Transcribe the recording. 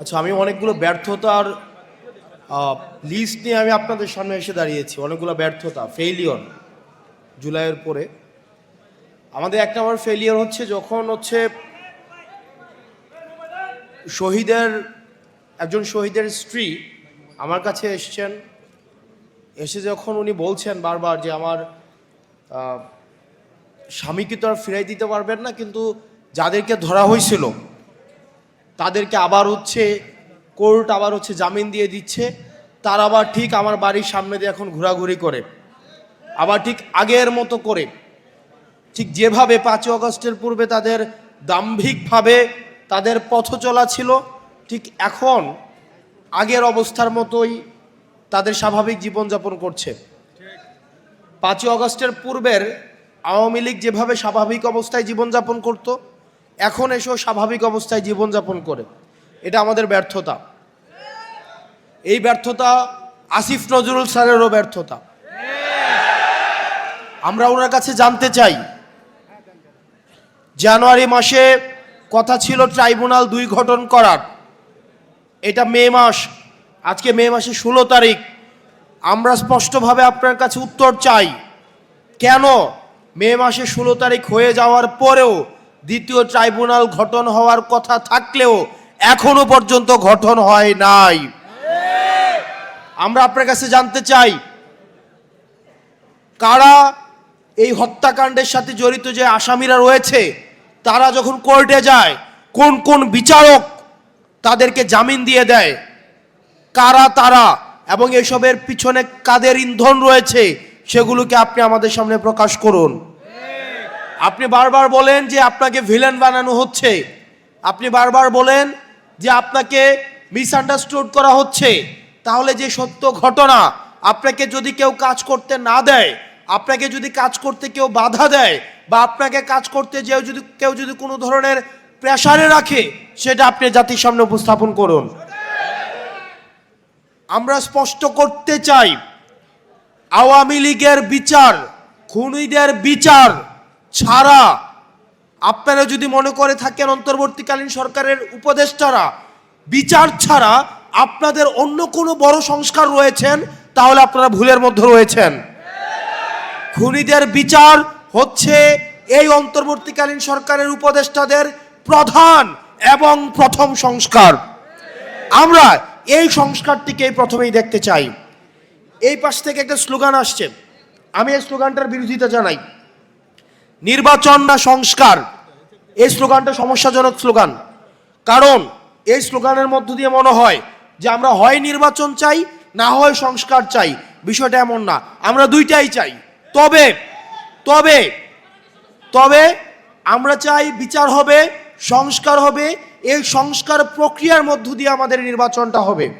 আচ্ছা আমি অনেকগুলো ব্যর্থতার লিস্ট নিয়ে আমি আপনাদের সামনে এসে দাঁড়িয়েছি। অনেকগুলো ব্যর্থতা ফেইলিয়র জুলাইয়ের পরে। আমাদের একটা নম্বর ফেলিয়ার হচ্ছে যখন হচ্ছে শহীদের, একজন শহীদের স্ত্রী আমার কাছে এসছেন। এসে যখন উনি বলছেন বারবার যে আমার স্বামীকে তো আর ফিরাই দিতে পারবেন না, কিন্তু যাদেরকে ধরা হয়েছিল তাদেরকে আবার হচ্ছে কোর্ট আবার হচ্ছে জামিন দিয়ে দিচ্ছে। তার আবার ঠিক আমার বাড়ির সামনে দিয়ে এখন ঘোরাঘুরি করে। আবার ঠিক আগের মতো করে। ঠিক যেভাবে পাঁচই অগস্টের পূর্বে তাদের দাম্ভিকভাবে তাদের পথ চলা ছিল, ঠিক এখন আগের অবস্থার মতোই তাদের স্বাভাবিক জীবনযাপন করছে। পাঁচই অগস্টের পূর্বের আওয়ামী লীগ যেভাবে স্বাভাবিক অবস্থায় জীবনযাপন করত এখন এসেও স্বাভাবিক অবস্থায় জীবনযাপন করে। এটা আমাদের ব্যর্থতা। এই ব্যর্থতা আসিফ নজরুল স্যারেরও ব্যর্থতা। আমরা ওনার কাছে জানতে চাই, জানুয়ারি মাসে কথা ছিল ট্রাইব্যুনাল দুই গঠন করার। এটা মে মাস, আজকে মে মাসে ষোলো তারিখ। আমরা স্পষ্টভাবে আপনার কাছে উত্তর চাই, কেন মে মাসে ষোলো তারিখ হয়ে যাওয়ার পরেও দ্বিতীয় ট্রাইব্যুনাল গঠন হওয়ার কথা থাকলেও এখনও পর্যন্ত গঠন হয় নাই। আমরা আপনার কাছে জানতে চাই, কারা এই হত্যাকাণ্ডের সাথে জড়িত যে আসামিরা রয়েছে, তারা যখন কোর্টে যায়, কোন কোন বিচারক তাদেরকে জামিন দিয়ে দেয়, কারা তারা, এবং এসবের পিছনে কাদের ইন্ধন রয়েছে, সেগুলোকে আপনি আমাদের সামনে প্রকাশ করুন। আপনি বারবার বলেন যে আপনাকে ভিলেন বানানো হচ্ছে। আপনি বারবার বলেন যে আপনাকে মিসআন্ডারস্টুড করা হচ্ছে। তাহলে যে সত্য ঘটনা, আপনাকে যদি কেউ কাজ করতে না দেয়, আপনাকে যদি কাজ করতে কেউ বাধা দেয়, বা আপনাকে কাজ করতে যে যদি, কেউ যদি কোনো ধরনের প্রেশারে রাখে, সেটা আপনি জাতির সামনে উপস্থাপন করুন। আমরা স্পষ্ট করতে চাই, আওয়ামী লীগের বিচার, খুনিদের বিচার ছাড়া আপনারা যদি মনে করে থাকেন অন্তর্বর্তীকালীন সরকারের উপদেষ্টারা, বিচার ছাড়া আপনাদের অন্য কোনো বড় সংস্কার রয়েছেন, তাহলে আপনারা ভুলের মধ্যে রয়েছেন। খুনিদের বিচার হচ্ছে এই অন্তর্বর্তীকালীন সরকারের উপদেষ্টাদের প্রধান এবং প্রথম সংস্কার। আমরা এই সংস্কারটিকে প্রথমেই দেখতে চাই। এই পাশ থেকে একটা স্লোগান আসছে। আমি এই স্লোগানটার বিরোধিতা জানাই। নির্বাচন না সংস্কার? এই স্লোগানটা সমস্যাজনক স্লোগান। কারণ এই স্লোগানের মধ্য দিয়ে মনে হয় যে আমরা হয় নির্বাচন চাই, না হয় সংস্কার চাই। বিষয়টা এমন না। আমরা দুইটাই চাই। তবে তবে তবে আমরা চাই বিচার হবে, সংস্কার হবে। এই সংস্কার প্রক্রিয়ার মধ্য দিয়ে আমাদের নির্বাচনটা হবে।